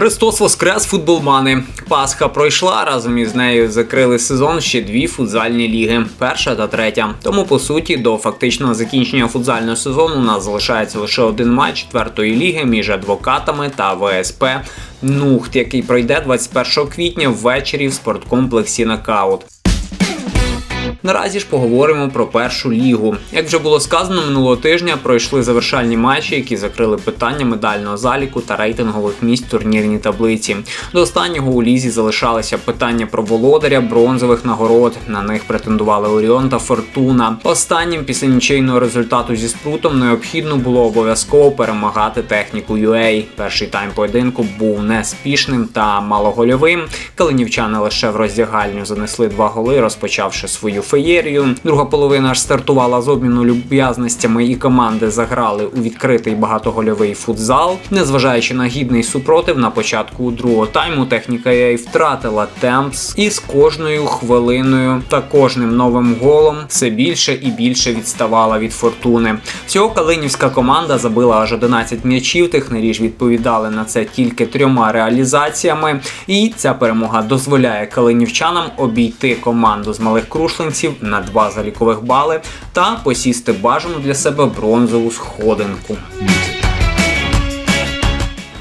Христос Воскрес, футболмани. Пасха пройшла разом із нею. Закрили сезон ще дві футзальні ліги, перша та третя. Тому по суті до фактичного закінчення футзального сезону у нас залишається лише один матч четвертої ліги між адвокатами та ВСП Нухт, який пройде 21 квітня ввечері в спорткомплексі Нокаут. Наразі ж поговоримо про першу лігу. Як вже було сказано, минулого тижня пройшли завершальні матчі, які закрили питання медального заліку та рейтингових місць в турнірній таблиці. До останнього у лізі залишалися питання про володаря бронзових нагород. На них претендували Оріон та Фортуна. Останнім після нічийного результату зі спрутом необхідно було обов'язково перемагати техніку UA. Перший тайм поєдинку був неспішним та малогольовим. Калинівчани лише в роздягальню занесли два голи, розпочавши свою феєрію. Друга половина ж стартувала з обміну люб'язностями, і команди заграли у відкритий багатогольовий футзал. Незважаючи на гідний супротив, на початку другого тайму техніка UA втратила темпс і з кожною хвилиною та кожним новим голом все більше і більше відставала від фортуни. Всього калинівська команда забила аж 11 м'ячів. Технарі ж відповідали на це тільки трьома реалізаціями. І ця перемога дозволяє калинівчанам обійти команду з малих крушленців на два залікових бали та посісти бажану для себе бронзову сходинку.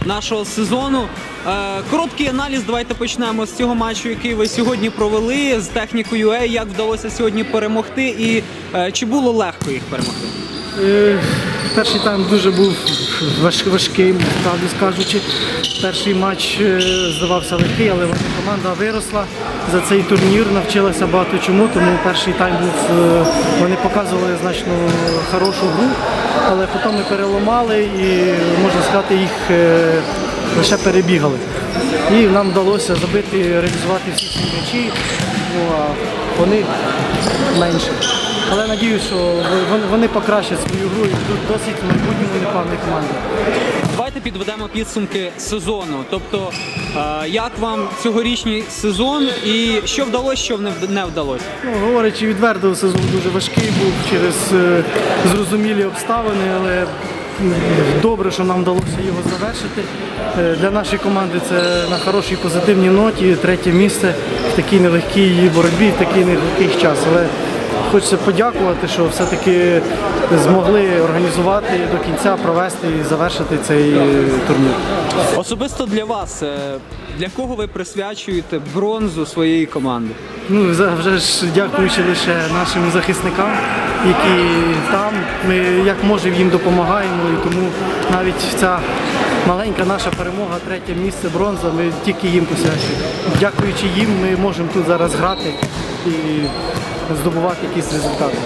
нашого сезону. Е, Короткий аналіз. Давайте почнемо з цього матчу, який ви сьогодні провели з технікою UA. Як вдалося сьогодні перемогти, і е, чи було легко їх перемогти? Е, Перший тайм дуже був важким, правду скажучи. Перший матч е, здавався легкий, але команда виросла за цей турнір, навчилася багато чому, тому перший тайм був, е, вони показували значно хорошу гру, але потім ми переламали і, можна сказати, їх е, лише перебігали. І нам вдалося забити, реалізувати всі ці м'ячі, ну, а вони менше. Але надіюсь, що вони, покращать свою гру і будуть досить майбутньому непевні команди. Давайте підведемо підсумки сезону. Тобто, як вам цьогорічний сезон і що вдалося, що не вд- не вдалося? Ну, говорячи відверто, сезон дуже важкий був через е, зрозумілі обставини, але добре, що нам вдалося його завершити. Е, Для нашої команди це на хорошій позитивній ноті, третє місце в такій нелегкій боротьбі, в такий нелегкий час. Але хочеться подякувати, що все-таки змогли організувати до кінця, провести і завершити цей турнір. Особисто для вас, е, для кого ви присвячуєте бронзу своєї команди? Ну, вже ж дякуючи лише нашим захисникам, які там. Ми як можемо їм допомагаємо, і тому навіть ця маленька наша перемога, третє місце бронза, ми тільки їм посвячуємо. Дякуючи їм, ми можемо тут зараз грати і здобувати якісь результати.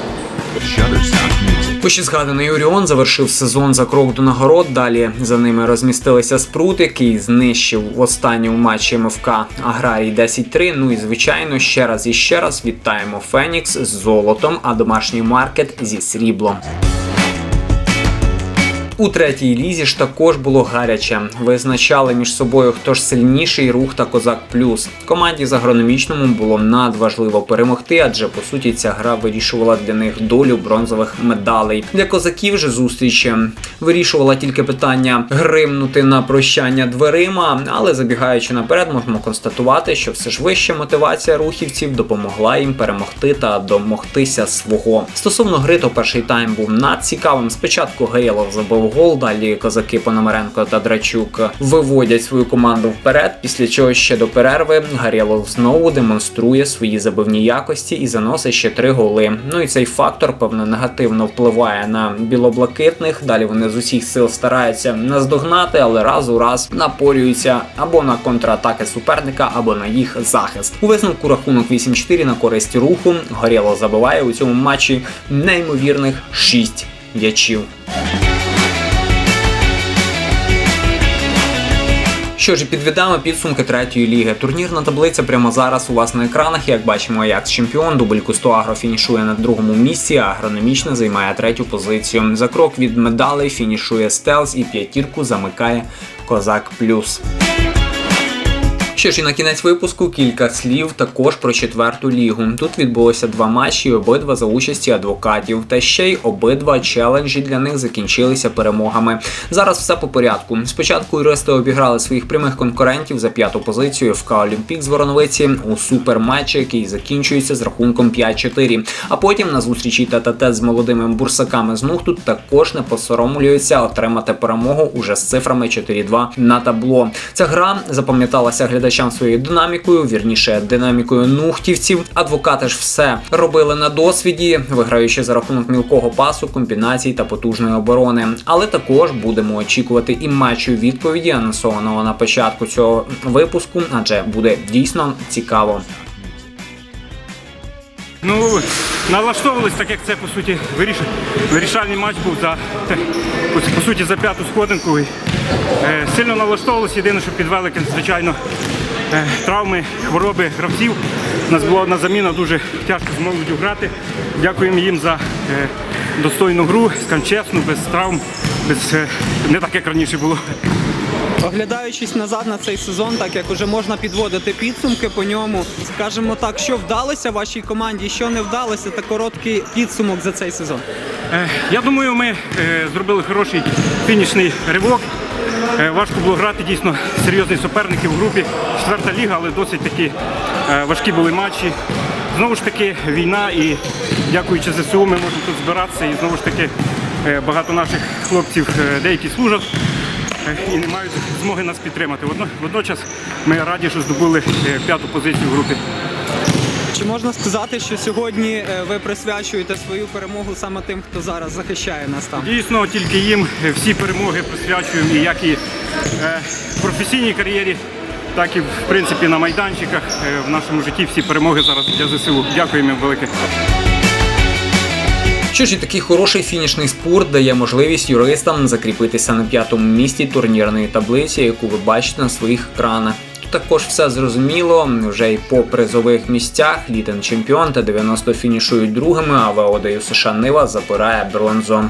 Вище згаданий Оріон завершив сезон за крок до нагород. Далі за ними розмістилися Спрут, який знищив в останньому матчі МФК Аграрій 10-3. Ну і звичайно, ще раз і ще раз вітаємо Фенікс з золотом, а домашній маркет зі сріблом. У третій лізі ж також було гаряче. Визначали між собою хто ж сильніший рух та козак плюс. Команді з агрономічному було надважливо перемогти, адже по суті ця гра вирішувала для них долю бронзових медалей. Для козаків же зустріч е, вирішувала тільки питання гримнути на прощання дверима, але забігаючи наперед, можемо констатувати, що все ж вища мотивація рухівців допомогла їм перемогти та домогтися свого. Стосовно гри, то перший тайм був надцікавим. Спочатку Гейлов забив гол, далі козаки Пономаренко та Драчук виводять свою команду вперед. Після чого ще до перерви Гарєлов знову демонструє свої забивні якості і заносить ще три голи. Ну і цей фактор певно негативно впливає на білоблакитних. Далі вони з усіх сил стараються наздогнати, але раз у раз напорюються або на контратаки суперника, або на їх захист. У висновку рахунок 8-4 на користь руху. Горєло забиває у цьому матчі неймовірних 6 м'ячів. Що ж, і підведемо підсумки третьої ліги. Турнірна таблиця прямо зараз у вас на екранах. Як бачимо, Аякс чемпіон, дубль Кусто Агро фінішує на другому місці, а агрономічно займає третю позицію. За крок від медалей фінішує Стелс і п'ятірку замикає Козак Плюс. Що ж, і на кінець випуску кілька слів також про четверту лігу. Тут відбулося два матчі, обидва за участі адвокатів. Та ще й обидва челенджі для них закінчилися перемогами. Зараз все по порядку. Спочатку юристи обіграли своїх прямих конкурентів за п'яту позицію ФК Олімпік з Вороновиці у суперматчі, який закінчується з рахунком 5-4. А потім на зустрічі тет-а-тет з молодими бурсаками з Нухту також не посоромлюються отримати перемогу уже з цифрами 4-2 на табло. Ця гра запам'яталася глядачам своєю динамікою, вірніше динамікою нухтівців. Адвокати ж все робили на досвіді, виграючи за рахунок мілкого пасу, комбінацій та потужної оборони. Але також будемо очікувати і матчу відповіді, анонсованого на початку цього випуску, адже буде дійсно цікаво. Ну, налаштовувались, так як це по суті виріш... вирішальний матч був за по, по суті за п'яту сходинку. Е, сильно налаштовувалися, єдине, що підвели, звичайно, е, травми, хвороби гравців. У нас була одна заміна, дуже тяжко з молоддю грати. Дякуємо їм за е, достойну гру, скажімо без травм, без, е, не так, як раніше було. Оглядаючись назад на цей сезон, так як уже можна підводити підсумки по ньому, скажімо так, що вдалося вашій команді, що не вдалося, та короткий підсумок за цей сезон. Е, Я думаю, ми е, зробили хороший фінішний ривок. Е, Важко було грати дійсно серйозні суперники в групі. Четверта ліга, але досить таки е, важкі були матчі. Знову ж таки, війна і дякуючи ЗСУ, ми можемо тут збиратися. І знову ж таки е, багато наших хлопців деякі служать і не мають змоги нас підтримати. Водночас ми раді, що здобули п'яту позицію в групі. Чи можна сказати, що сьогодні е, ви присвячуєте свою перемогу саме тим, хто зараз захищає нас там? Дійсно, тільки їм всі перемоги присвячуємо, і як і е, в професійній кар'єрі, так і в принципі на майданчиках е, в нашому житті всі перемоги зараз для ЗСУ. Дякуємо їм велике. Що ж і такий хороший фінішний спорт дає можливість юристам закріпитися на п'ятому місці турнірної таблиці, яку ви бачите на своїх екранах. Також все зрозуміло. Вже й по призових місцях Літен чемпіон та 90 фінішують другими, а ВОДЮ США Нива запирає бронзу.